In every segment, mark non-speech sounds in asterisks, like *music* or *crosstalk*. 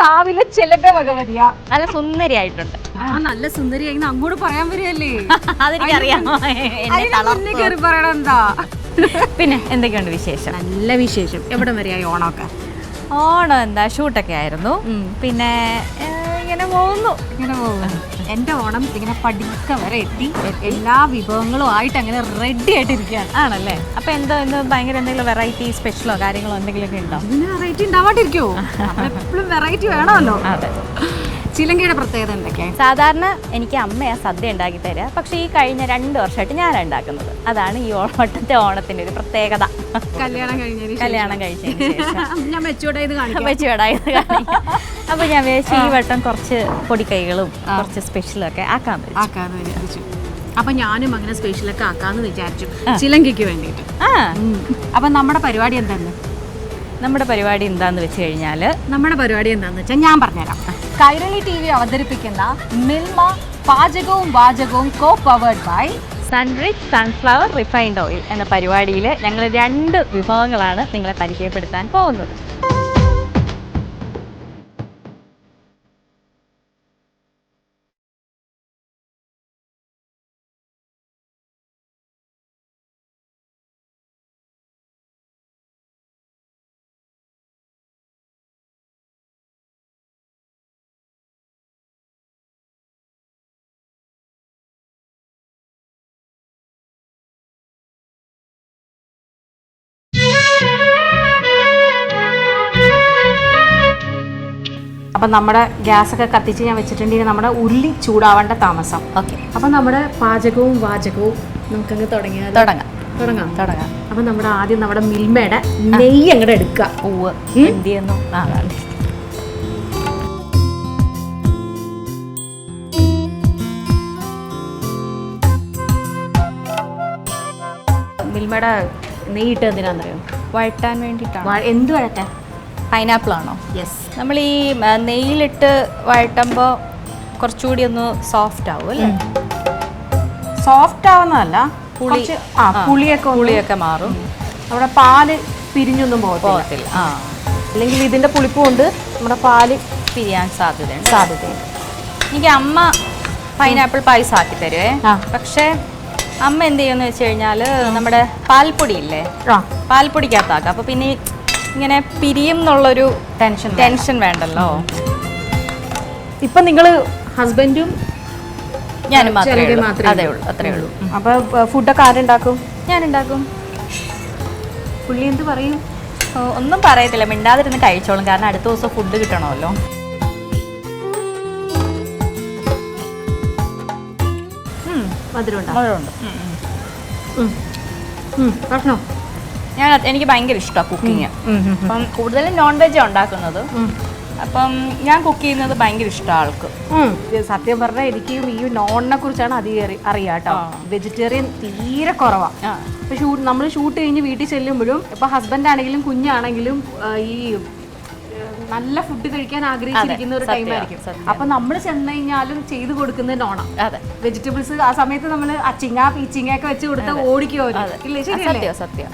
കാവിലെ ചെലക്ക ഭഗവതിയാ നല്ല സുന്ദരിയായിട്ടുണ്ട്. ആ നല്ല സുന്ദരിയായി. അങ്ങോട്ട് പറയാൻ വരികയല്ലേ? അതെനിക്കറിയാം. കയറി പറയണ എന്താ? പിന്നെ എന്തൊക്കെയുണ്ട് വിശേഷം? നല്ല വിശേഷം. എവിടെ വരെയായി ഓണമൊക്കെ? ഓണം എന്താ ഷൂട്ടൊക്കെ ആയിരുന്നു. പിന്നെ ഇങ്ങനെ പോകുന്നു. ഇങ്ങനെ പോകും എന്റെ ഓണം ഇങ്ങനെ പഠിക്ക വരെ എത്തി. എല്ലാ വിഭവങ്ങളും ആയിട്ട് അങ്ങനെ റെഡി ആയിട്ടിരിക്കുകയാണ്. ആണല്ലേ? അപ്പൊ എന്തോ എന്തോ ഭയങ്കര എന്തെങ്കിലും വെറൈറ്റി സ്പെഷ്യലോ കാര്യങ്ങളോ എന്തെങ്കിലുമൊക്കെ ഉണ്ടോ? ഇതിന് വെറൈറ്റി ഉണ്ടാവാണ്ടിരിക്കുമോ എപ്പോഴും വെറൈറ്റി വേണമല്ലോ. *laughs* അതെ. ചിലങ്കയുടെ പ്രത്യേകത എന്തൊക്കെയാണ് സാധാരണ എനിക്ക് അമ്മയാ സദ്യ ഉണ്ടാക്കി തരിക പക്ഷേ ഈ കഴിഞ്ഞ രണ്ട് വർഷമായിട്ട് ഞാൻ ഉണ്ടാക്കുന്നത്. അതാണ് ഈ ഓണത്തെ ഓണത്തിന്റെ ഒരു പ്രത്യേകത. കല്യാണം കഴിഞ്ഞ കല്യാണം കഴിച്ചു *laughs* ഞാൻ മെച്ചുവേടായത് ചെയ്ത് കാണിക്കാം. വെച്ച് വിടായത് അപ്പൊ ഞാൻ വിചാരിച്ചു ഈ വട്ടം കുറച്ച് പൊടിക്കൈകളും കുറച്ച് സ്പെഷ്യലും ഒക്കെ ആക്കാൻ പറ്റും ആക്കാന്ന് വിചാരിച്ചു. അപ്പൊ ഞാനും അങ്ങനെ സ്പെഷ്യലൊക്കെ ആക്കാന്ന് വിചാരിച്ചു. ചിലങ്കയ്ക്ക് വേണ്ടിയിട്ട്. ആ. അപ്പൊ നമ്മുടെ പരിപാടി എന്താണ് നമ്മുടെ പരിപാടി എന്താന്ന് വെച്ച് കഴിഞ്ഞാൽ നമ്മുടെ പരിപാടി എന്താന്ന് വെച്ചാൽ ഞാൻ പറഞ്ഞുതരാം. കൈരളി ടി വി അവതരിപ്പിക്കുന്ന മിൽമ പാചകവും വാചകവും co powered by Sunrich sunflower refined oil എന്ന പരിപാടിയിൽ ഞങ്ങൾ രണ്ട് വിഭവങ്ങളാണ് നിങ്ങളെ പരിചയപ്പെടുത്താൻ പോകുന്നത്. അപ്പൊ നമ്മുടെ ഗ്യാസൊക്കെ കത്തിച്ച് ഞാൻ വെച്ചിട്ടുണ്ടെങ്കിൽ നമ്മുടെ ഉള്ളി ചൂടാവേണ്ട താമസം. ഓക്കെ. അപ്പം നമ്മുടെ പാചകവും വാചകവും നമുക്കങ്ങ് തുടങ്ങിയാൽ തുടങ്ങാം. തുടങ്ങാം. തുടങ്ങാം. അപ്പം നമ്മുടെ ആദ്യം നമ്മുടെ മിൽമയുടെ നെയ്യ് അങ്ങോട്ട് എടുക്കുക. പൂവ് എന്ത് ചെയ്യുന്നു? അതാണ് മിൽമയുടെ നെയ്യിട്ട് എന്തിനാണെന്നറിയോ? വഴറ്റാൻ വേണ്ടിയിട്ടാണ്. എന്ത് വഴറ്റാൻ? പൈനാപ്പിൾ ആണോ യെസ് നമ്മൾ ഈ നെയ്യിലിട്ട് വഴട്ടുമ്പോൾ കുറച്ചുകൂടി ഒന്ന് സോഫ്റ്റ് ആവും അല്ലേ? സോഫ്റ്റ് ആവുന്നതല്ല പുളി. ആ പുളിയൊക്കെ പുളിയൊക്കെ മാറും. നമ്മുടെ പാൽ പിരിഞ്ഞൊന്നും പോകത്തില്ല. ആ. അല്ലെങ്കിൽ ഇതിന്റെ പുളിപ്പ് കൊണ്ട് നമ്മുടെ പാൽ പിരിയാൻ സാധ്യതയുണ്ട്. സാധ്യതയുണ്ട്. എനിക്ക് അമ്മ പൈനാപ്പിൾ പായസം ആക്കി തരുവേ. പക്ഷേ അമ്മ എന്ത് ചെയ്യുമെന്ന് വെച്ച് കഴിഞ്ഞാൽ നമ്മുടെ പാൽപ്പൊടി ഇല്ലേ പാൽപ്പൊടിക്കകത്താക്കാം. അപ്പോൾ പിന്നെ ഇങ്ങനെ പിരിയും എന്നുള്ളൊരു ടെൻഷൻ ടെൻഷൻ വേണ്ടല്ലോ. ഇപ്പൊ നിങ്ങൾ ഹസ്ബൻഡും ഞാനും മാത്രമേ അതേ ഉള്ളൂ. അത്രേ ഉള്ളൂ. അപ്പൊ ഫുഡൊക്കെ ആരുണ്ടാക്കും? ഞാനുണ്ടാക്കും. പുള്ളി എന്ത് പറയും? ഒന്നും പറയത്തില്ല. മിണ്ടാതിരുന്ന് കഴിച്ചോളും. കാരണം അടുത്ത ദിവസം ഫുഡ് കിട്ടണമല്ലോ. മധുരമുണ്ട്? മധുരം മധുരമുണ്ട്. ഭക്ഷണോ ഞാൻ എനിക്ക് ഭയങ്കര ഇഷ്ടമാണ് കുക്കിങ് അപ്പം കൂടുതലും നോൺ വെജ് ഉണ്ടാക്കുന്നത്. അപ്പം ഞാൻ കുക്ക് ചെയ്യുന്നത് ഭയങ്കര ഇഷ്ടമാണ് ആൾക്ക്. സത്യം പറഞ്ഞാൽ എനിക്ക് ഈ നോണിനെ കുറിച്ചാണ് അധികം അറിയാട്ടോ അറിയാം കേട്ടോ വെജിറ്റേറിയൻ തീരെ കുറവാണ് ഇപ്പം ഷൂട്ട് നമ്മൾ ഷൂട്ട് കഴിഞ്ഞ് വീട്ടിൽ ചെല്ലുമ്പോഴും ഇപ്പൊ ഹസ്ബൻഡ് ആണെങ്കിലും കുഞ്ഞാണെങ്കിലും ഈ നല്ല ഫുഡ് കഴിക്കാൻ ആഗ്രഹിച്ചിരിക്കുന്ന ഒരു ടൈം ആയിരിക്കും. അപ്പൊ നമ്മൾ ചെന്ന് കഴിഞ്ഞാലും ചെയ്ത് കൊടുക്കുന്നത് ഓണം അതെ. വെജിറ്റബിൾസ് ആ സമയത്ത് നമ്മൾ അച്ചിങ്ങ പീച്ചിങ്ങ ഒക്കെ വെച്ച് കൊടുത്ത ഓടിക്കോ. സത്യം സത്യം.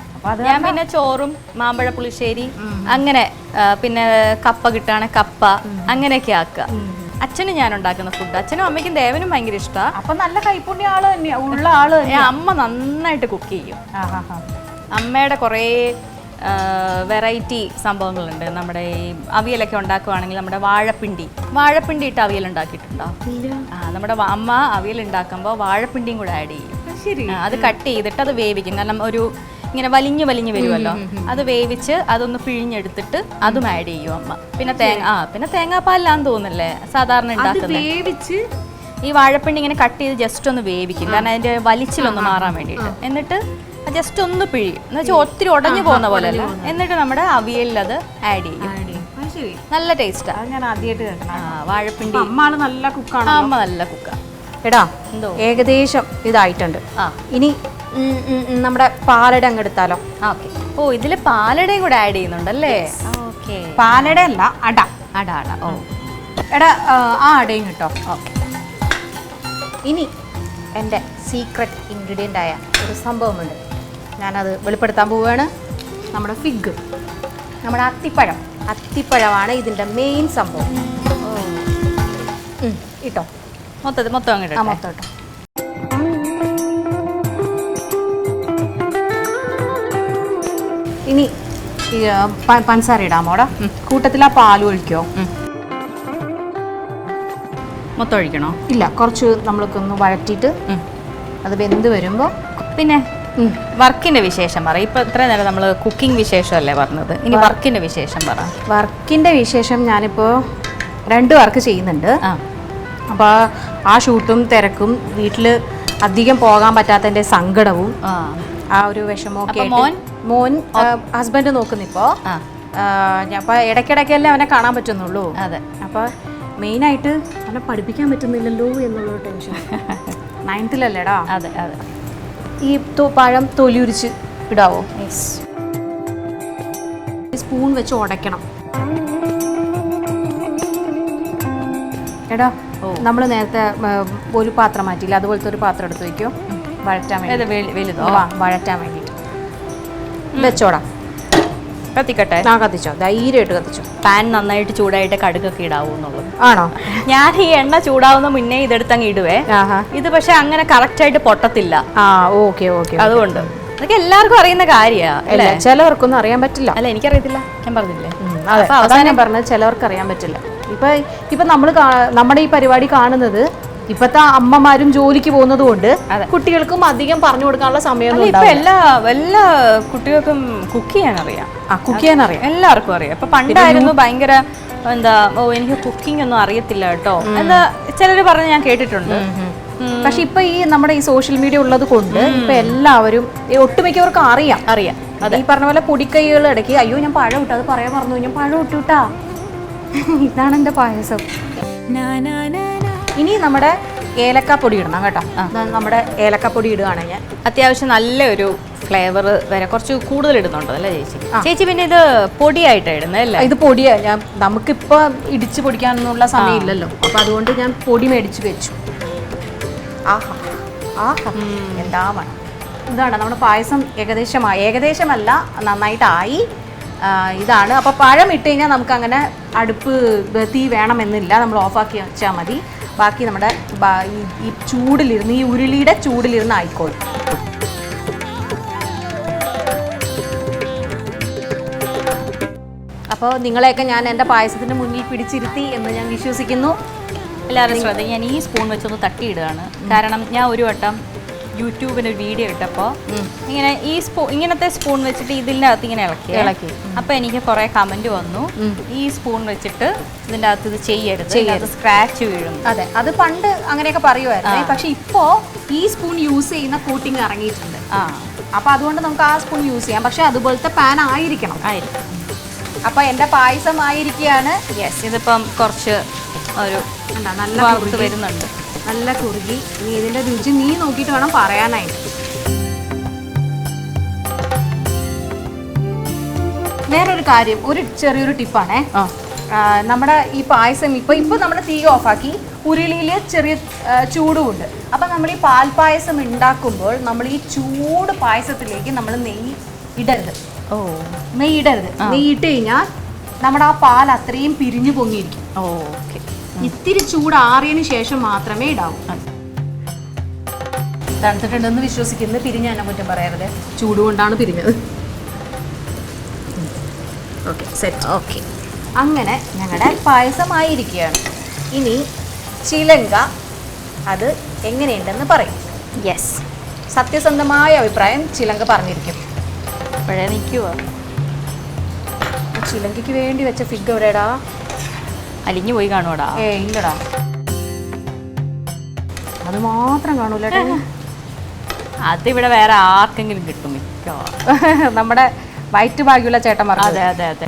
ഞാൻ പിന്നെ ചോറും മാമ്പഴ പുളിശ്ശേരി അങ്ങനെ പിന്നെ കപ്പ കിട്ടാണ് കപ്പ അങ്ങനെയൊക്കെ ആക്കുക. അച്ഛനും ഞാൻ ഉണ്ടാക്കുന്ന ഫുഡ് അച്ഛനും അമ്മയ്ക്കും ദേവനും ഭയങ്കര ഇഷ്ടമാണ് അപ്പൊ നല്ല കൈപ്പുണ്യ ആൾ തന്നെയാ. ഉള്ള ആൾ. അമ്മ നന്നായിട്ട് കുക്ക് ചെയ്യും. അമ്മയുടെ കുറേ വെറൈറ്റി സംഭവങ്ങളുണ്ട്. നമ്മുടെ ഈ അവിയലൊക്കെ ഉണ്ടാക്കുവാണെങ്കിൽ നമ്മുടെ വാഴപ്പിണ്ടി. വാഴപ്പിണ്ടി ഇട്ട് അവിയൽ ഉണ്ടാക്കിയിട്ടുണ്ടോ? ആ നമ്മുടെ അമ്മ അവിയൽ ഉണ്ടാക്കുമ്പോൾ വാഴപ്പിണ്ടിയും കൂടെ ആഡ് ചെയ്യും. അത് കട്ട് ചെയ്തിട്ട് അത് വേവിക്കും. കാരണം ഒരു ഇങ്ങനെ വലിഞ്ഞു വലിഞ്ഞു വരുമല്ലോ അത് വേവിച്ച് അതൊന്ന് പിഴിഞ്ഞെടുത്തിട്ട് അതും ആഡ് ചെയ്യും അമ്മ. പിന്നെ തേങ്ങ ആ പിന്നെ തേങ്ങാപ്പാലിലാന്ന് തോന്നുന്നില്ലേ? സാധാരണ ഉണ്ടാക്കുന്നത് വേവിച്ച് ഈ വാഴപ്പിണ്ടി ഇങ്ങനെ കട്ട് ചെയ്ത് ജസ്റ്റ് ഒന്ന് വേവിക്കും. കാരണം അതിന്റെ വലിച്ചിലൊന്ന് മാറാൻ വേണ്ടിയിട്ട്. എന്നിട്ട് ജസ്റ്റ് ഒന്ന് പിഴി. എന്ന് വെച്ചാൽ ഒത്തിരി ഉടഞ്ഞു പോകുന്ന പോലെ അല്ല എന്നിട്ട് നമ്മുടെ അവിയലിൽ അത് ആഡ് ചെയ്യും. നല്ല ടേസ്റ്റാ ഞാൻ ആദ്യമായിട്ട് കേൾക്കണം വാഴപ്പിണ്ടി. അമ്മ നല്ല കുക്കാണ് അമ്മ നല്ല കുക്ക. എടാ എന്തോ? ഏകദേശം ഇതായിട്ടുണ്ട്. ആ. ഇനി നമ്മുടെ പാലട അങ്ങ് എടുത്താലോ? ഓക്കെ. ഓ ഇതിൽ പാലടയും കൂടെ ആഡ് ചെയ്യുന്നുണ്ടല്ലേ ഓക്കെ. പാലട അല്ല അട. അട അട. ഓ. എടാ ആ, ആ അടയും കിട്ടോ. ഓക്കെ. ഇനി എന്റെ സീക്രട്ട് ഇൻഗ്രീഡിയന്റ് ആയ ഒരു സംഭവമുണ്ട്. ഞാനത് വെളിപ്പെടുത്താൻ പോവുകയാണ്. നമ്മുടെ ഫിഗ്. നമ്മുടെ അത്തിപ്പഴം. അത്തിപ്പഴമാണ് ഇതിന്റെ മെയിൻ സംഭവം. ഇട്ടോ. മൊത്തത്തിൽ മൊത്തം അങ്ങോട്ട് ആ മൊത്തം ഇട്ടോ. ഇനി പഞ്ചസാര ഇടാമോടാ കൂട്ടത്തിൽ ആ പാൽ ഒഴിക്കോ? മൊത്തം ഒഴിക്കണോ? ഇല്ല കുറച്ച് നമ്മൾക്കൊന്ന് വഴറ്റിയിട്ട് അത് വെന്ത് വരുമ്പോൾ പിന്നെ വർക്കിന്റെ വിശേഷം പറ. ഇപ്പൊ ഇത്ര നേരം നമ്മൾ കുക്കിംഗ് വിശേഷമല്ലേ പറഞ്ഞത്? ഇനി വർക്കിന്റെ വിശേഷം പറ. വർക്കിന്റെ വിശേഷം ഞാനിപ്പോൾ രണ്ട് വർക്ക് ചെയ്യുന്നുണ്ട്. അപ്പോൾ ആ ഷൂട്ടും തിരക്കും വീട്ടിൽ അധികം പോകാൻ പറ്റാത്തതിന്റെ സങ്കടവും ആ. ഒരു വിഷമമൊക്കെ മോൻ? മോൻ ഹസ്ബൻഡ് നോക്കുന്നിപ്പോൾ ആ. ഞാൻ അപ്പോൾ ഇടയ്ക്കിടയ്ക്കല്ലേ അവനെ കാണാൻ പറ്റുന്നുള്ളൂ. അതെ. അപ്പോൾ മെയിനായിട്ട് അവനെ പഠിപ്പിക്കാൻ പറ്റുന്നില്ലല്ലോ എന്നുള്ള ടെൻഷൻ നയൻത്തിലല്ലേടാ *laughs* അതെ അതെ. ഈ പഴം തൊലി ഉരിച്ച് ഇടാവോ സ്പൂൺ വെച്ച് ഉടയ്ക്കണം എടാ നമ്മൾ നേരത്തെ ഒരു പാത്രം മാറ്റിയില്ല? അതുപോലത്തെ ഒരു പാത്രം എടുത്ത് വയ്ക്കും വഴറ്റാൻ വേണ്ടി. വഴറ്റാൻ വേണ്ടിയിട്ട്. വെച്ചോടാ. കത്തിക്കട്ടെ? ആ കത്തിച്ചോ. ധൈര്യമായിട്ട് കത്തിച്ചോ. പാൻ നന്നായിട്ട് ചൂടായിട്ട് കടുകൊക്കെ ഇടാവൂ എന്നുള്ളത്. ആണോ? ഞാൻ ഈ എണ്ണ ചൂടാവുന്ന മുന്നേ ഇതെടുത്ത് അങ്ങ് ഇടുവേ ഇത് പക്ഷെ അങ്ങനെ കറക്റ്റ് ആയിട്ട് പൊട്ടത്തില്ല. ആ ഓക്കെ ഓക്കെ അതുകൊണ്ട്. അതൊക്കെ എല്ലാവർക്കും അറിയുന്ന കാര്യമാണ് ചിലവർക്കൊന്നും അറിയാൻ പറ്റില്ല. അല്ല എനിക്കറിയത്തില്ല. ഞാൻ പറഞ്ഞില്ലേ? അവസാനം ഞാൻ പറഞ്ഞത് ചിലവർക്ക് അറിയാൻ പറ്റില്ല. ഇപ്പൊ ഇപ്പൊ നമ്മൾ നമ്മുടെ ഈ പരിപാടി കാണുന്നത് ഇപ്പത്തെ അമ്മമാരും ജോലിക്ക് പോകുന്നത് കൊണ്ട് കുട്ടികൾക്കും അധികം പറഞ്ഞു കൊടുക്കാനുള്ള സമയം എല്ലാ എല്ലാ കുട്ടികൾക്കും കുക്ക് ചെയ്യാൻ അറിയാം ആ കുക്ക് ചെയ്യാൻ അറിയാം എല്ലാവർക്കും അറിയാം. ഇപ്പൊ പണ്ടായിരുന്നു ഭയങ്കര എന്താ ഓ എനിക്ക് കുക്കിംഗ് ഒന്നും അറിയത്തില്ല കേട്ടോ. എന്താ ചിലര് പറഞ്ഞ് ഞാൻ കേട്ടിട്ടുണ്ട്. പക്ഷെ ഇപ്പൊ ഈ നമ്മുടെ ഈ സോഷ്യൽ മീഡിയ ഉള്ളത് കൊണ്ട് ഇപ്പൊ എല്ലാവരും ഈ ഒട്ടുമിക്കവർക്കും അറിയാം. അറിയാം. ഈ പറഞ്ഞ പോലെ പൊടിക്കൈകൾ ഇടയ്ക്ക് അയ്യോ ഞാൻ പഴം ഇട്ടു അത് പറയാൻ പറഞ്ഞു ഞാൻ പഴം ഇട്ടുട്ടാ ഇതാണ് എന്റെ പായസം. ഇനി നമ്മുടെ ഏലക്കാപ്പൊടി ഇടണം കേട്ടോ. നമ്മുടെ ഏലക്കാപ്പൊടി ഇടുകയാണ് ഞാൻ. അത്യാവശ്യം നല്ലൊരു ഫ്ലേവർ വരെ കുറച്ച് കൂടുതൽ ഇടുന്നുണ്ടോ അല്ലേ ചേച്ചി? ചേച്ചി പിന്നെ ഇത് പൊടിയായിട്ടാണ് ഇടുന്നത് അല്ലേ? ഇത് പൊടിയാണ് ഞാൻ നമുക്കിപ്പോൾ ഇടിച്ച് പൊടിക്കാനൊന്നുള്ള സമയമില്ലല്ലോ. അപ്പം അതുകൊണ്ട് ഞാൻ പൊടി മേടിച്ച് വെച്ചു. ആഹാ. ആഹാ. എന്താ മണം ഇതാണ് നമ്മുടെ പായസം ഏകദേശമായി ഏകദേശമല്ല നന്നായിട്ടായി. ഇതാണ്. അപ്പോൾ പഴം ഇട്ട് കഴിഞ്ഞാൽ നമുക്കങ്ങനെ അടുപ്പ് തീ വേണമെന്നില്ല. നമ്മൾ ഓഫാക്കി വെച്ചാൽ മതി. ബാക്കി നമ്മുടെ ഈ- ചൂടിലിരുന്ന് ഈ ഉരുളിയുടെ ചൂടിലിരുന്ന് ആയിക്കോളും. അപ്പോൾ നിങ്ങളെയൊക്കെ ഞാൻ എന്റെ പായസത്തിന്റെ മുന്നിൽ പിടിച്ചിരുത്തി എന്ന് ഞാൻ വിശ്വസിക്കുന്നു. എല്ലാവരും ശ്രദ്ധ ഞാൻ ഈ സ്പൂൺ വെച്ചൊന്ന് തട്ടിയിടുകയാണ്. കാരണം ഞാൻ ഒരു വട്ടം യൂട്യൂബിന് ഒരു വീഡിയോ ഇട്ടപ്പോൾ ഇങ്ങനെ ഈ സ്പൂ ഇങ്ങനത്തെ സ്പൂൺ വെച്ചിട്ട് ഇതിന്റെ അകത്ത് ഇങ്ങനെ ഇളക്കി. ഇളക്കി. അപ്പോൾ എനിക്ക് കുറേ കമന്റ് വന്നു. ഈ സ്പൂൺ വെച്ചിട്ട് ഇതിന്റെ അകത്ത് ഇത് ചെയ്യരുത്. ചെയ്യരുത്. സ്ക്രാച്ച് വീഴും. അതെ. അത് പണ്ട് അങ്ങനെയൊക്കെ പറയുമായിരുന്നു. പക്ഷെ ഇപ്പോൾ ഈ സ്പൂൺ യൂസ് ചെയ്യുന്ന കോട്ടിങ് ഇറങ്ങിയിട്ടുണ്ട്. ആ. അപ്പോൾ അതുകൊണ്ട് നമുക്ക് ആ സ്പൂൺ യൂസ് ചെയ്യാം. പക്ഷെ അതുപോലത്തെ പാൻ ആയിരിക്കണം. ആയിരിക്കും. അപ്പോൾ എന്റെ പായസം ആയിരിക്കുകയാണ്. യെസ് ഇതിപ്പം കുറച്ച് ഒരു നല്ല വരുന്നുണ്ട്. നല്ല കുറുകി. ഇനി ഇതിന്റെ രുചി നീ നോക്കിയിട്ട് വേണം പറയാനായിട്ട്. വേറൊരു കാര്യം ഒരു ചെറിയൊരു ടിപ്പാണേ. നമ്മുടെ ഈ പായസം ഇപ്പോൾ ഇപ്പോൾ നമ്മുടെ തീ ഓഫാക്കി ഉരുളിയിൽ ചെറിയ ചൂടുമുണ്ട്. അപ്പം നമ്മൾ ഈ പാൽപ്പായസം ഉണ്ടാക്കുമ്പോൾ നമ്മൾ ഈ ചൂട് പായസത്തിലേക്ക് നമ്മൾ നെയ്യ് ഇടരുത്. ഓ. നെയ്യ് ഇടരുത്. നെയ്യ് ഇട്ട് കഴിഞ്ഞാൽ നമ്മുടെ ആ പാൽ അത്രയും പിരിഞ്ഞു പൊങ്ങിയിരിക്കും. ഓക്കെ. ഇത്തിരി ചൂടാറിയതിന് ശേഷം മാത്രമേ ഇടാവൂ. തണുത്തിട്ടുണ്ടെന്ന് വിശ്വസിക്കുന്നത് പിരിഞ്ഞ എന്നെ കുറ്റം പറയരുത് ചൂട് കൊണ്ടാണ് പിരിഞ്ഞത് ഓക്കെ സെറ്റ് ഓക്കെ. അങ്ങനെ ഞങ്ങളുടെ പായസമായിരിക്കുകയാണ് ഇനി ചിലങ്ക അത് എങ്ങനെയുണ്ടെന്ന് പറയും. യെസ് സത്യസന്ധമായ അഭിപ്രായം ചിലങ്ക പറഞ്ഞിരിക്കും. അപ്പോഴേ നിൽക്കുവോ ചിലങ്കയ്ക്ക് വേണ്ടി വെച്ച ഫിഗ് എവിടെടാ അലിഞ്ഞു പോയി കാണുവാടാ? ഏ ഇല്ലടാ. അത് മാത്രം കാണൂല അതിവിടെ വേറെ ആർക്കെങ്കിലും കിട്ടും മിക്കവാറും. *laughs* നമ്മുടെ വയറ്റ് ഭാഗ്യമുള്ള ചേട്ടന്മാർ അതെ അതെ അതെ.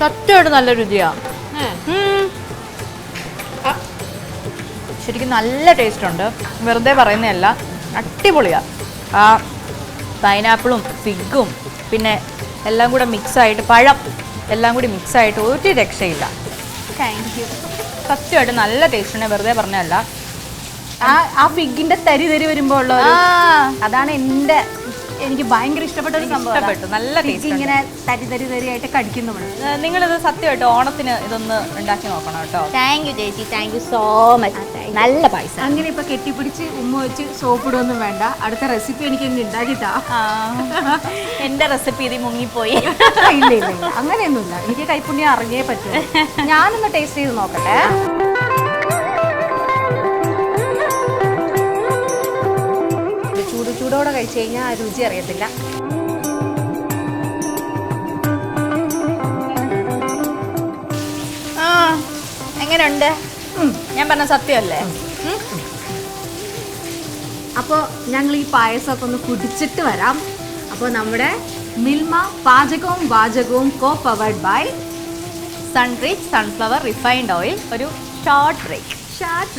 സത്യമായിട്ട് നല്ല രുചിയാ. ശരിക്കും നല്ല ടേസ്റ്റ് ഉണ്ട് വെറുതെ പറയുന്നതല്ല അടിപൊളിയാ. ആ പൈനാപ്പിളും ഫിഗും പിന്നെ എല്ലാം കൂടെ മിക്സായിട്ട് പഴം എല്ലാം കൂടി മിക്സായിട്ട് ഒരു രക്ഷയില്ല. താങ്ക് യു സത്യമായിട്ട് നല്ല ടേസ്റ്റ് ഉണ്ട് വെറുതെ പറഞ്ഞല്ല ആ ആ ഫിഗിന്റെ തരി തരി വരുമ്പോ ഉള്ള അതാണ് എന്റെ എനിക്ക് ഭയങ്കര ഇഷ്ടപ്പെട്ട ഒരു സംഭവം. ഇഷ്ടപ്പെട്ടു. നല്ല ടേസ്റ്റ് ഇങ്ങനെ തരി തരി തരിയായിട്ട് നിങ്ങൾ നിങ്ങളിത് സത്യമായിട്ട് ഓണത്തിന് ഇതൊന്ന് ഉണ്ടാക്കി നോക്കണം കേട്ടോ. താങ്ക് യു ചേച്ചി. താങ്ക് യു സോ മച്ച് നല്ല പൈസ അങ്ങനെ ഇപ്പൊ കെട്ടിപ്പിടിച്ച് ഉമ്മ വെച്ച് സോപ്പ് ഇടുമൊന്നും വേണ്ട. അടുത്ത റെസിപ്പി എനിക്ക് ഇങ്ങ് ഉണ്ടാക്കിട്ടാ. എന്റെ റെസിപ്പി ഇത് മുങ്ങിപ്പോയി. ഇല്ല ഇല്ല അങ്ങനെയൊന്നുമില്ല. എനിക്ക് കൈപ്പുണ്യം അറിഞ്ഞേ പറ്റൂ. ഞാനൊന്ന് ടേസ്റ്റ് ചെയ്ത് നോക്കട്ടെ. ചൂടോടെ കഴിച്ചു കഴിഞ്ഞാൽ ആ രുചി അറിയത്തില്ല. ആ എങ്ങനെയുണ്ട് ഞാൻ പറഞ്ഞ സത്യമല്ലേ? അപ്പോൾ ഞങ്ങൾ ഈ പായസമൊക്കെ ഒന്ന് കുടിച്ചിട്ട് വരാം. അപ്പോൾ നമ്മുടെ മിൽമ പാചകവും വാചകവും co powered by Sunrich sunflower refined oil ഒരു ഷോർട്ട് ബ്രേക്ക് ഷാർട്ട്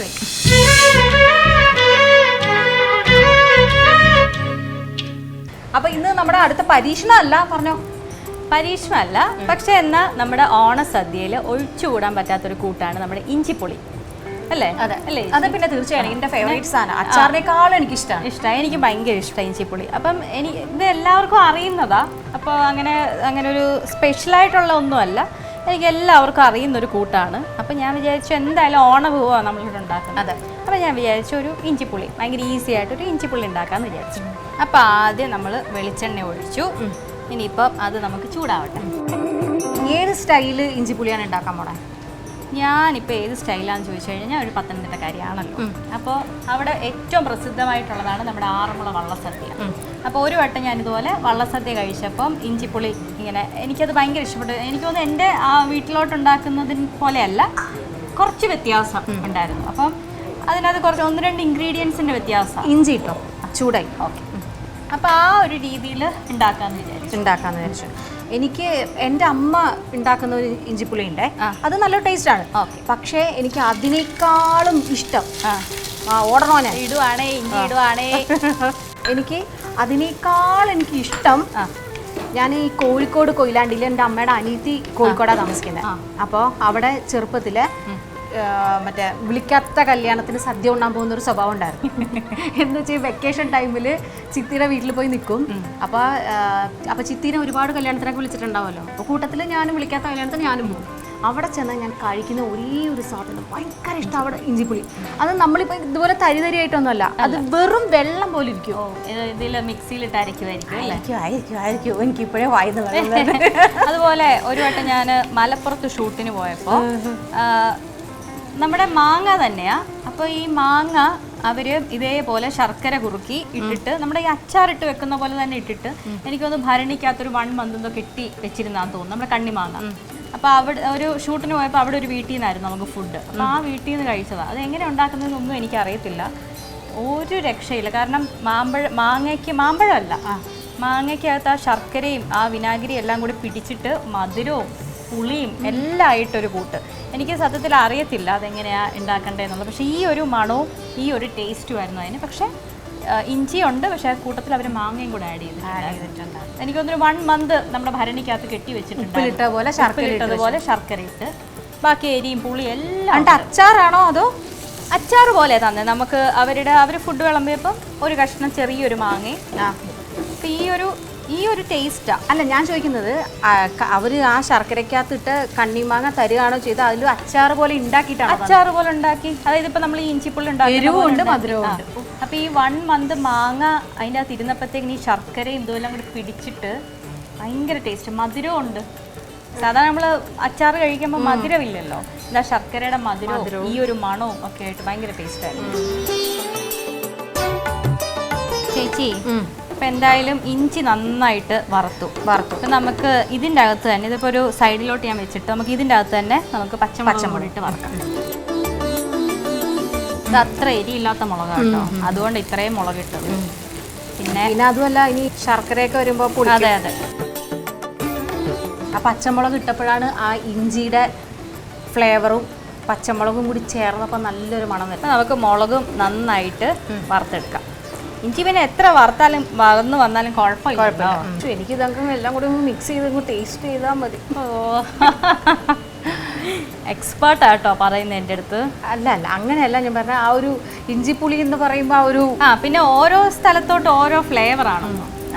അപ്പൊ ഇന്ന് നമ്മുടെ അടുത്ത പരീക്ഷണമല്ല പറഞ്ഞോ? പരീക്ഷണമല്ല പക്ഷെ എന്നാൽ നമ്മുടെ ഓണസദ്യയിൽ ഒഴിച്ചുകൂടാൻ പറ്റാത്തൊരു കൂട്ടാണ് നമ്മുടെ ഇഞ്ചിപ്പൊളി. അല്ലേ? അല്ലേ? അത് പിന്നെ തീർച്ചയായും എന്റെ ഫേവറേറ്റ് സാധനം അച്ചാറിനേക്കാളും എനിക്ക് ഇഷ്ടമാണ് ഇഷ്ടമായി എനിക്ക് ഭയങ്കര ഇഷ്ടമായി ഇഞ്ചിപ്പൊളി. അപ്പം എനിക്ക് ഇത് എല്ലാവർക്കും അറിയുന്നതാ. അപ്പോൾ അങ്ങനെ അങ്ങനെ ഒരു സ്പെഷ്യലായിട്ടുള്ള ഒന്നുമല്ല. എനിക്ക് എല്ലാവർക്കും അറിയുന്ന ഒരു കൂട്ടാണ്. അപ്പം ഞാൻ വിചാരിച്ചു എന്തായാലും ഓണഭൂവാണ് നമ്മളിവിടെ ഉണ്ടാക്കുന്നത്. അതെ. അപ്പം ഞാൻ വിചാരിച്ചു ഒരു ഇഞ്ചിപ്പുളി. ഭയങ്കര ഈസി ആയിട്ടൊരു ഇഞ്ചിപ്പുളി ഉണ്ടാക്കാമെന്ന് വിചാരിച്ചു. അപ്പോൾ ആദ്യം നമ്മൾ വെളിച്ചെണ്ണ ഒഴിച്ചു. ഇനിയിപ്പം അത് നമുക്ക് ചൂടാവട്ടെ. ഏത് ഇഞ്ചി ഇഞ്ചിപ്പുളിയാണ് ഉണ്ടാക്കാൻ പോണേ? ഞാനിപ്പോൾ ഏത് സ്റ്റൈലാണെന്ന് ചോദിച്ചു കഴിഞ്ഞാൽ ഒരു പത്തനംതിട്ടക്കാരിയാണല്ലോ. അപ്പോൾ അവിടെ ഏറ്റവും പ്രസിദ്ധമായിട്ടുള്ളതാണ് നമ്മുടെ ആറന്മുള വള്ളസദ്യ. അപ്പോൾ ഒരു വട്ടം ഞാനിതുപോലെ വള്ളസദ്യ കഴിച്ചപ്പം ഇഞ്ചിപ്പുളി ഇങ്ങനെ എനിക്കത് ഭയങ്കര ഇഷ്ടപ്പെട്ടു. എനിക്ക് തോന്നുന്നു എന്റെ ആ വീട്ടിലോട്ടുണ്ടാക്കുന്നതിന് പോലെയല്ല കുറച്ച് വ്യത്യാസം ഉണ്ടായിരുന്നു. അപ്പം അതിനകത്ത് കുറച്ച് ഒന്ന് രണ്ട് ഇൻഗ്രീഡിയൻസിന്റെ വ്യത്യാസം. ഇഞ്ചി ഇട്ടോ? ചൂടായി. ഓക്കെ. അപ്പോൾ ആ ഒരു രീതിയിൽ ഉണ്ടാക്കാമെന്ന് വിചാരിച്ചു. ഉണ്ടാക്കാന്ന് വിചാരിച്ചു. എനിക്ക് എന്റെ അമ്മ ഉണ്ടാക്കുന്ന ഒരു ഇഞ്ചിപ്പുളി ഉണ്ട് അത് നല്ല ടേസ്റ്റ് ആണ് ഓക്കെ. പക്ഷേ എനിക്ക് അതിനേക്കാളും ഇഷ്ടം ആ. ആ ഓടണോ ഞാൻ ഇടുവാണേ ഇഞ്ചി ഇടുവാണേ. *laughs* എനിക്ക് അതിനേക്കാൾ എനിക്ക് ഇഷ്ടം ഞാൻ ഈ കോഴിക്കോട് കൊയിലാണ്ടിയിൽ എന്റെ അമ്മയുടെ അനിയത്തി കോഴിക്കോടാണ് താമസിക്കുന്നത് അപ്പോൾ അവിടെ ചെറുപ്പത്തിൽ മറ്റേ വിളിക്കാത്ത കല്യാണത്തിന് സദ്യ ഉണ്ണാൻ പോകുന്ന ഒരു സ്വഭാവം ഉണ്ടായിരുന്നു. എന്ന് വെച്ചാൽ വെക്കേഷൻ ടൈമിൽ ചിത്തിയുടെ വീട്ടിൽ പോയി നിൽക്കും അപ്പോൾ അപ്പോൾ ചിത്തിനെ ഒരുപാട് കല്യാണത്തിനൊക്കെ വിളിച്ചിട്ടുണ്ടാവുമല്ലോ. അപ്പോൾ കൂട്ടത്തിൽ ഞാനും വിളിക്കാത്ത കല്യാണത്തിന് ഞാനും പോകും. അവിടെ ചെന്നാൽ ഞാൻ കഴിക്കുന്ന ഒരേ ഒരു സാധനം ഭയങ്കര ഇഷ്ടം അവിടെ ഇഞ്ചിപ്പുളി. അത് നമ്മളിപ്പോൾ ഇതുപോലെ തരി തരിയായിട്ടൊന്നുമല്ല അത്. വെറും വെള്ളം പോലെ ഇരിക്കും. ഇതിൽ മിക്സിയിലിട്ട് ആയിരിക്കും എനിക്ക് ഇപ്പോഴേ വെള്ളം അതുപോലെ ഒരു വട്ടം ഞാൻ മലപ്പുറത്ത് ഷൂട്ടിന് പോയപ്പോൾ നമ്മുടെ മാങ്ങ തന്നെയാ. അപ്പോൾ ഈ മാങ്ങ അവർ ഇതേപോലെ ശർക്കര കുറുക്കി ഇട്ടിട്ട് നമ്മുടെ ഈ അച്ചാറിട്ട് വെക്കുന്ന പോലെ തന്നെ ഇട്ടിട്ട് എനിക്കൊന്ന് ഭരണിക്കകത്തൊരു വൺ മന്ത് എന്തോ കെട്ടി വെച്ചിരുന്നാന്ന് തോന്നുന്നു. നമ്മുടെ കണ്ണി മാങ്ങ. അപ്പോൾ അവിടെ ഒരു ഷൂട്ടിന് പോയപ്പോൾ അവിടെ ഒരു വീട്ടിൽ നിന്നായിരുന്നു നമുക്ക് ഫുഡ് അപ്പോൾ ആ വീട്ടിൽ നിന്ന് കഴിച്ചതാണ് അത് എങ്ങനെ ഉണ്ടാക്കുന്നതെന്നൊന്നും എനിക്കറിയത്തില്ല. ഒരു രക്ഷയില്ല. കാരണം മാമ്പഴ മാങ്ങയ്ക്ക് മാമ്പഴമല്ല. മാങ്ങയ്ക്കകത്ത് ആ ശർക്കരയും ആ വിനാഗിരിയും എല്ലാം കൂടി പിടിച്ചിട്ട് മധുരവും പുളിയും എല്ലാം ആയിട്ടൊരു കൂട്ട്. എനിക്ക് സത്യത്തിൽ അറിയത്തില്ല അതെങ്ങനെയാണ് ഉണ്ടാക്കേണ്ടതെന്നുള്ളത് പക്ഷേ ഈ ഒരു മണവും ഈ ഒരു ടേസ്റ്റും ആയിരുന്നു അതിന്. പക്ഷേ ഇഞ്ചിയുണ്ട് പക്ഷേ ആ കൂട്ടത്തിൽ അവർ മാങ്ങയും കൂടെ ആഡ് ചെയ്തിട്ടുണ്ട് എനിക്കൊന്നൊരു വൺ മന്ത് നമ്മുടെ ഭരണിക്കകത്ത് കെട്ടി വെച്ചിട്ടുണ്ട് ഇട്ട പോലെ ശർക്കര ഇട്ട് ഇട്ടതുപോലെ ശർക്കര ഇട്ട് ബാക്കി എരിയും പുളിയും എല്ലാം അച്ചാറാണോ അതോ? അച്ചാർ പോലെ തന്നെ. നമുക്ക് അവരുടെ അവർ ഫുഡ് വിളമ്പിയപ്പം ഒരു കഷ്ണം ചെറിയൊരു മാങ്ങയും. ഈ ഒരു ഈ ഒരു ടേസ്റ്റാ അല്ല ഞാൻ ചോദിക്കുന്നത് അവർ അവർ ആ ശർക്കരക്കകത്തിട്ട് കണ്ണിമാങ്ങ തരുകയാണോ ചെയ്ത് അതിൽ അച്ചാർ പോലെ ഉണ്ടാക്കിയിട്ടാണ് അച്ചാർ പോലെ ഉണ്ടാക്കി. അതായത് ഇപ്പം നമ്മൾ ഈ ഇഞ്ചിപ്പുള്ളി ഉണ്ടാക്കുന്ന എരിവും പോലെ മധുരവും അപ്പൊ ഉണ്ട്. അപ്പം ഈ വൺ മന്ത് മാങ്ങ അതിന്റെ അകത്ത് ഇരുന്നപ്പോഴത്തേക്കിന് ഈ ശർക്കരയും ഇതുമെല്ലാം കൂടി പിടിച്ചിട്ട് ഭയങ്കര ടേസ്റ്റ് മധുരവും ഉണ്ട്. സാധാരണ നമ്മൾ അച്ചാർ കഴിക്കുമ്പോൾ മധുരമില്ലല്ലോ. എന്താ ശർക്കരയുടെ മധുരവും ഈ ഒരു മണവും ഒക്കെ ആയിട്ട് ഭയങ്കര ടേസ്റ്റായിരുന്നു ചേച്ചി ഇപ്പം എന്തായാലും ഇഞ്ചി നന്നായിട്ട് വറുത്തു വറുത്തു. അപ്പം നമുക്ക് ഇതിന്റെ അകത്ത് തന്നെ ഇതിപ്പോൾ ഒരു സൈഡിലോട്ട് ഞാൻ വെച്ചിട്ട് നമുക്ക് ഇതിന്റെ അകത്ത് തന്നെ നമുക്ക് പച്ചമുളക് ഇട്ട് വറക്കാം. ഇത് അത്ര എരിയില്ലാത്ത മുളകാണ് കേട്ടോ. അതുകൊണ്ട് ഇത്രയും മുളക് ഇട്ടത്. പിന്നെ പിന്നെ അതുമല്ല ഇനി ശർക്കരയൊക്കെ വരുമ്പോൾ അതെ അതെ. ആ പച്ചമുളക് ഇട്ടപ്പോഴാണ് ആ ഇഞ്ചിയുടെ ഫ്ലേവറും പച്ചമുളകും കൂടി ചേർന്നപ്പോൾ നല്ലൊരു മണം വരും നമുക്ക് മുളകും നന്നായിട്ട് വറുത്തെടുക്കാം. ഇഞ്ചി പിന്നെ എത്ര വറുത്താലും വളർന്നു വന്നാലും കുഴപ്പമില്ല. എനിക്ക് ഇതൊക്കെ എല്ലാം കൂടി മിക്സ് ചെയ്ത് ടേസ്റ്റ് ചെയ്താൽ മതി. ഓ. *laughs* എക്സ്പേർട്ട് ആട്ടോ പറയുന്നത് എന്റെ അടുത്ത്. അല്ല അല്ല അങ്ങനെയല്ല ഞാൻ പറഞ്ഞ ആ ഒരു ഇഞ്ചിപ്പുളി എന്ന് പറയുമ്പോൾ ആ ഒരു ആ പിന്നെ ഓരോ സ്ഥലത്തോട്ട് ഓരോ ഫ്ലേവർ ആണ്.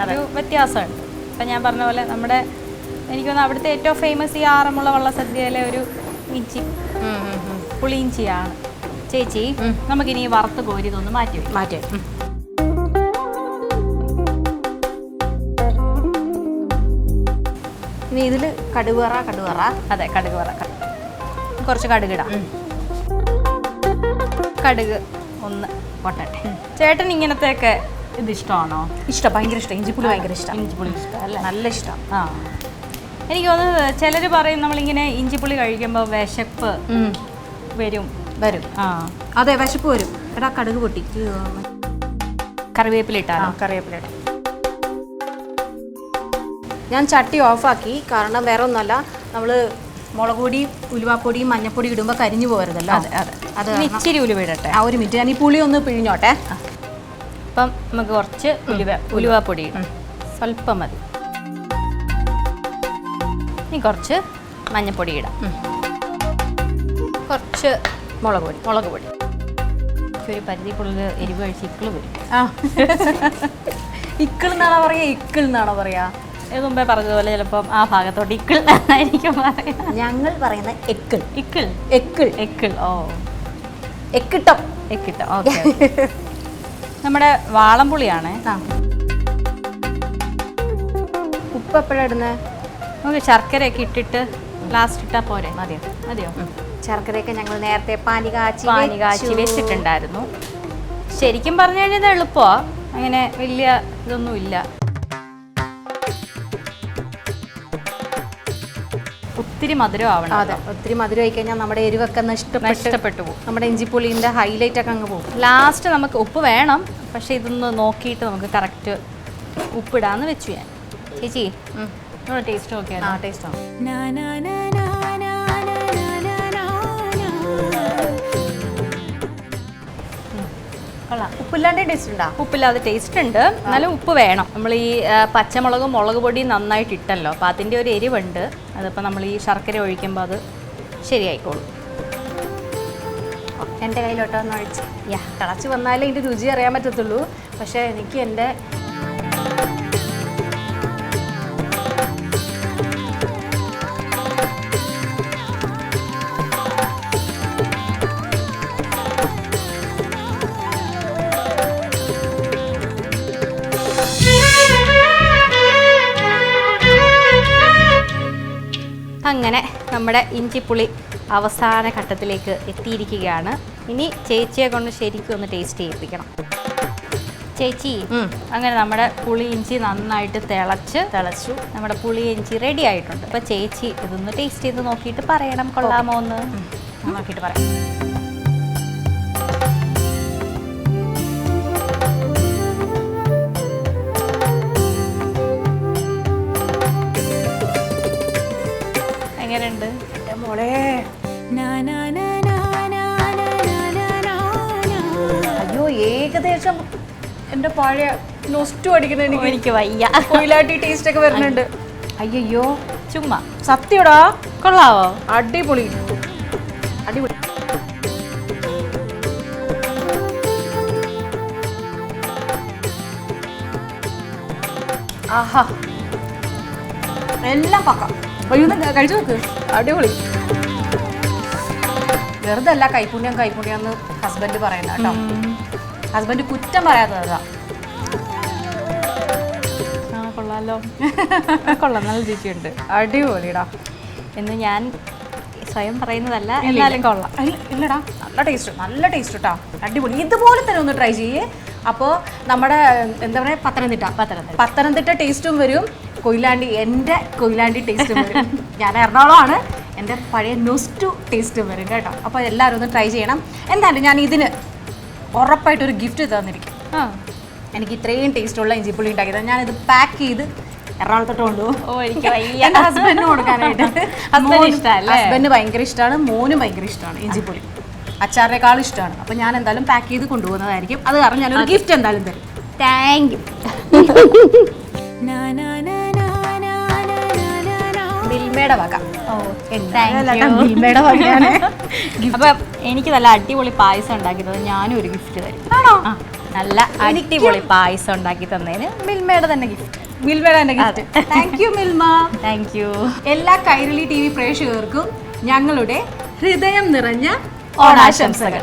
ഒരു വ്യത്യാസമുണ്ട്. ഇപ്പം ഞാൻ പറഞ്ഞ പോലെ നമ്മുടെ എനിക്ക് തോന്നുന്നു അവിടുത്തെ ഏറ്റവും ഫേമസ് ഈ ആറന്മുള വള്ളസദ്യയിലെ ഒരു ഇഞ്ചി പുളിയിഞ്ചിയാണ്. ചേച്ചി നമുക്കിനി വറുത്ത് കോരി ഇതൊന്ന് മാറ്റി മാറ്റി ഇനി ഇതിൽ കടുവറ കടുവറ. അതെ കടുക് വറക്കാം കുറച്ച് കടുക് ഇടാം. കടുക് ഒന്ന് പൊട്ടട്ടെ. ചേട്ടൻ ഇങ്ങനത്തെയൊക്കെ ഇത് ഇഷ്ടമാണോ? ഇഷ്ടം ഭയങ്കര ഇഷ്ടം. ഇഞ്ചിപ്പുളി ഭയങ്കര ഇഷ്ടം. ഇഞ്ചിപ്പുളി ഇഷ്ടം അല്ലേ? നല്ല ഇഷ്ടം. ആ. എനിക്ക് തോന്നുന്നത് ചിലർ പറയും നമ്മളിങ്ങനെ ഇഞ്ചിപ്പുളി കഴിക്കുമ്പോൾ വിശപ്പ് വരും. വരും. ആ. അതെ വിശപ്പ് വരും. എടാ കടുക് പൊട്ടി. കറിവേപ്പില ആ കറിവേപ്പില ഇടാം. ഞാൻ ചട്ടി ഓഫാക്കി. കാരണം വേറെ ഒന്നുമല്ല നമ്മൾ മുളക് പൊടിയും ഉലുവാപ്പൊടിയും മഞ്ഞപ്പൊടി ഇടുമ്പോൾ കരിഞ്ഞു പോകരുതല്ലോ. അതെ അതെ. അത് ഇച്ചിരി ഉലുവ ഇടട്ടെ. ആ ഒരു മിനിറ്റ്. ഞാൻ ഈ പുളി ഒന്ന് പിഴിഞ്ഞോട്ടെ. അപ്പം നമുക്ക് കുറച്ച് ഉലുവ ഉലുവാപ്പൊടി ഇടാം. സ്വല്പം മതി. ഇനി കുറച്ച് മഞ്ഞപ്പൊടി ഇടാം. കുറച്ച് മുളക് പൊടി മുളക് പൊടി ഒരു പരിധിക്കുള്ളിൽ എരിവ് കഴിച്ച് ഇക്കിൾ വരും. ആ. ഇക്കിൾ എന്നാണോ പറയുക ഇക്കിൾ എന്നാണോ പറയാ? ഇത് മുമ്പേ പറഞ്ഞതുപോലെ ചിലപ്പം ആ ഭാഗത്തോട്ട് ഇക്കിൾ എന്നായിരിക്കും പറയുന്നത്. ഞങ്ങൾ പറയുന്ന എക്കിൾ. ഇക്കിൾ? എക്കിൾ. എക്കിൾ ഓ. എക്കിട്ടം. എക്കിട്ടോ ഓക്കെ നമ്മുടെ വാളംപുളിയാണ്. ഉപ്പ് എപ്പോഴാണ് ഇടുന്നത് നമുക്ക് ശർക്കരയൊക്കെ ഇട്ടിട്ട് ലാസ്റ്റ് ഇട്ടാൽ പോരെ. മതിയോ? മതിയോ? ശർക്കരയൊക്കെ ഞങ്ങൾ നേരത്തെ പാനി കാച്ചി പാനി കാച്ചി വെച്ചിട്ടുണ്ടായിരുന്നു. ശരിക്കും പറഞ്ഞു കഴിഞ്ഞാൽ എളുപ്പമാണ് അങ്ങനെ വലിയ ഇതൊന്നും ഇല്ല ഒത്തിരി മധുരം ആവണം അതെ ഒത്തിരി മധുരം ആയി കഴിഞ്ഞാൽ നമ്മുടെ എരിവൊക്കെ നഷ്ടപ്പെട്ട് നഷ്ടപ്പെട്ടു പോകും. നമ്മുടെ ഇഞ്ചിപ്പുളിന്റെ ഹൈലൈറ്റ് ഒക്കെ അങ്ങ് പോകും. ലാസ്റ്റ് നമുക്ക് ഉപ്പ് വേണം പക്ഷേ ഇതൊന്ന് നോക്കിയിട്ട് നമുക്ക് കറക്റ്റ് ഉപ്പിടാന്ന് വെച്ചു ഞാൻ. ചേച്ചി ടേസ്റ്റ് ഓക്കെ ആ ടേസ്റ്റ് ആണ് കൊള്ളാം. ഉപ്പില്ലാണ്ട് ടേസ്റ്റ് ഉണ്ടോ? ഉപ്പില്ലാതെ ടേസ്റ്റ് ഉണ്ട്. എന്നാലും ഉപ്പ് വേണം. നമ്മൾ ഈ പച്ചമുളകും മുളക് പൊടിയും നന്നായിട്ട് ഇട്ടല്ലോ. അപ്പോൾ അതിന്റെ ഒരു എരിവുണ്ട്. അതിപ്പോൾ നമ്മൾ ഈ ശർക്കര ഒഴിക്കുമ്പോൾ അത് ശരിയായിക്കോളും. എന്റെ കയ്യിലോട്ടൊന്ന് ഒഴിച്ച്. യാ തിളച്ച് വന്നാലേ ഇതിന്റെ രുചി അറിയാൻ പറ്റത്തുള്ളൂ. പക്ഷേ എനിക്ക് എന്റെ അങ്ങനെ നമ്മുടെ ഇഞ്ചിപ്പുളി അവസാന ഘട്ടത്തിലേക്ക് എത്തിയിരിക്കുകയാണ്. ഇനി ചേച്ചിയെ കൊണ്ട് ശരിക്കും ഒന്ന് ടേസ്റ്റ് ചെയ്യിപ്പിക്കണം. ചേച്ചി അങ്ങനെ നമ്മുടെ പുളി ഇഞ്ചി നന്നായിട്ട് തിളച്ച് തിളച്ചു നമ്മുടെ പുളി ഇഞ്ചി റെഡി ആയിട്ടുണ്ട്. അപ്പോൾ ചേച്ചി ഇതൊന്ന് ടേസ്റ്റ് ചെയ്ത് നോക്കിയിട്ട് പറയണം. കൊള്ളാമോ എന്ന്. നോക്കിയിട്ട് പറയാം. ഏകദേശം എന്റെ പഴയ നൊസ്റ്റു അടിക്കുന്ന എനിക്ക് എനിക്ക് വയ്യ. കൊയിലാട്ടി ടേസ്റ്റ് ഒക്കെ വരുന്നുണ്ട്. അയ്യോ. ചുമ്മാ. സത്യടാ. കൊള്ളാവോ? അടിപൊളി. അടിപൊളി. ആഹാ. എല്ലാം പക്ക. കഴിച്ചു നോക്ക്. അടിപൊളി. വെറുതെ അല്ല കൈപ്പുണ്യം കൈപ്പുണ്യം എന്ന് ഹസ്ബൻഡ് പറയുന്ന കേട്ടോ ഹസ്ബൻഡ് കുറ്റം പറയാത്തതാ. കൊള്ളാമല്ലോ കൊള്ളാലോ. *laughs* കൊള്ളാം നല്ല രുചിയുണ്ട് അടിപൊളിടാ. എന്ന് ഞാൻ സ്വയം പറയുന്നതല്ല എന്നാലും കൊള്ളാം. ഇല്ല- ഇല്ലടാ. നല്ല ടേസ്റ്റ് നല്ല ടേസ്റ്റ് കേട്ടോ അടിപൊളി. ഇതുപോലെ തന്നെ ഒന്ന് ട്രൈ ചെയ്യേ. അപ്പോൾ നമ്മുടെ എന്താ പറയുക പത്തനംതിട്ട. പത്തനംതിട്ട. പത്തനംതിട്ട ടേസ്റ്റും വരും. കൊയിലാണ്ടി എന്റെ കൊയിലാണ്ടി ടേസ്റ്റും വരും. ഞാൻ എറണാകുളമാണ്. എന്റെ പഴയ നൊസ്റ്റു ടേസ്റ്റും വരും കേട്ടോ. അപ്പോൾ എല്ലാവരും ഒന്ന് ട്രൈ ചെയ്യണം. എന്തായാലും ഞാൻ ഇതിന് ഉറപ്പായിട്ടൊരു ഗിഫ്റ്റ് തന്നിരിക്കും. ആ. എനിക്ക് ഇത്രയും ടേസ്റ്റ് ടേസ്റ്റുള്ള ഇഞ്ചിപ്പുളി ഉണ്ടാക്കിയത്. ഞാനിത് പാക്ക് ചെയ്ത് എറണാകുളത്തോട്ട് കൊണ്ടുപോകും. എന്റെ ഹസ്ബൻഡിന് കൊടുക്കാനായിട്ട്. ഹസ്ബൻഡ് ഭയങ്കര ഇഷ്ടമാണ്. മോനും ഭയങ്കര ഇഷ്ടമാണ് ഇഞ്ചിപ്പുളി. അച്ചാറിനേക്കാളും ഇഷ്ടമാണ്. അപ്പോൾ ഞാൻ എന്തായാലും പാക്ക് ചെയ്ത് കൊണ്ടുപോകുന്നതായിരിക്കും. അത് കാരണം ഞാനൊരു ഗിഫ്റ്റ് എന്തായാലും തരും. താങ്ക് യു *laughs* മിൽമയുടെ വക. വകയാണ്. *laughs* അപ്പൊ എനിക്ക് നല്ല അടിപൊളി പായസം ഉണ്ടാക്കി തന്നെ ഞാനും ഒരു ഗിഫ്റ്റ് തരും. ആണോ? നല്ല അടിപൊളി പായസം ഉണ്ടാക്കി തന്നതിന് മിൽമയുടെ തന്നെ ഗിഫ്റ്റ് മിൽമയുടെ തന്നെ gift thank you Milma. Thank you എല്ലാ കൈരളി ടി വി പ്രേക്ഷകർക്കും ഞങ്ങളുടെ ഹൃദയം നിറഞ്ഞ ഓണാശംസകൾ.